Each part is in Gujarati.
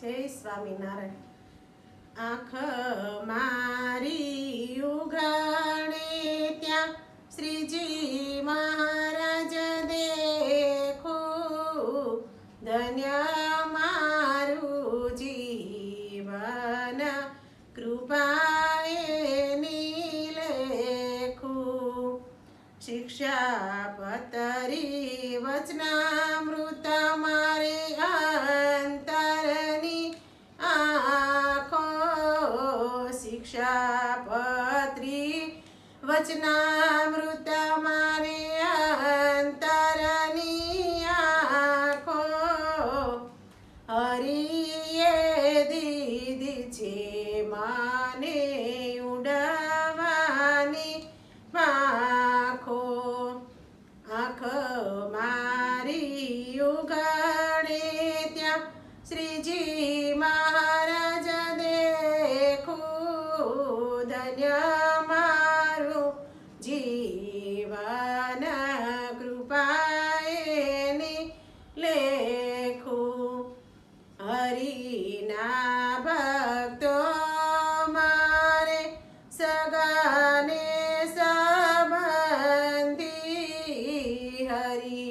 જય સ્વામિનારાયણ. આંખ મારી ઉઘાડે ત્યાં શ્રીજી મહારાજ દેખો. ધન્ય મારું જીવન, કૃપાએ નીલેખું શિક્ષાપતરી વચનામૃત મારે અંતરની શિક્ષાપત્રી વચનામૃત મારે અંતરની આખો. હરિએ દીધી છે માને ઉડવાની પાંખો આંખ મારી ઉગાડે ત્યાં શ્રીજી જીવન કૃપાએની લેખું હરિના ભક્તો મારે સગાને સંબંધી હરિના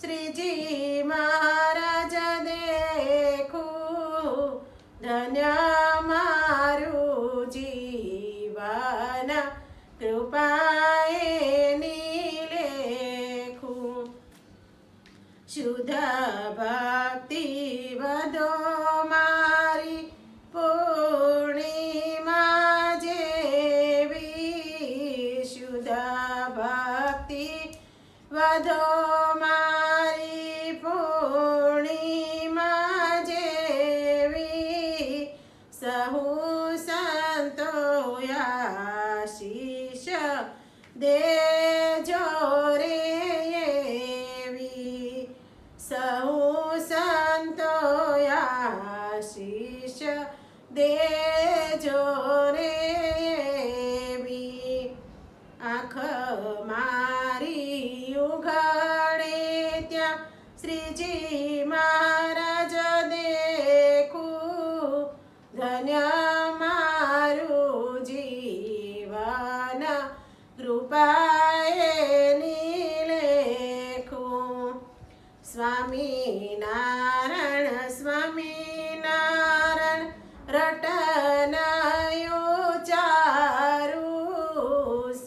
શ્રીજી મહારાજ દેખું, ધન્ય મારું જીવન, કૃપાએ નીલેખું. શુદ્ધ ભક્તિ વધો મારી પૂર્ણિમા જેવી. શુદ્ધ ભક્તિ વધો દેજો રે આંખ મારી ઉઘાડે ત્યાં શ્રીજી મહારાજ દેખું. ધન્ય મારું જીવન કૃપાએ નીલેખું. સ્વામિનારાયણ સ્વામિનારાયણ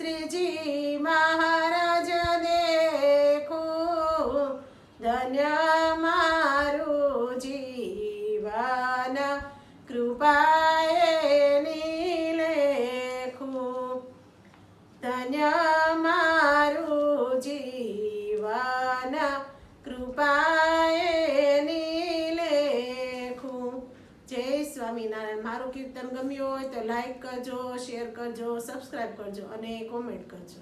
શ્રીજી મહારાજ દેખો. ધન્ય મારું જીવન કૃપાએ નીલેખું. ધન્ય મારું જીવન કૃપાએ જય સ્વામિનારાયણ. મારું કીર્તન ગમ્યું હોય તો લાઈક કરજો શેર કરજો સબસ્ક્રાઈબ કરજો અને કોમેન્ટ કરજો.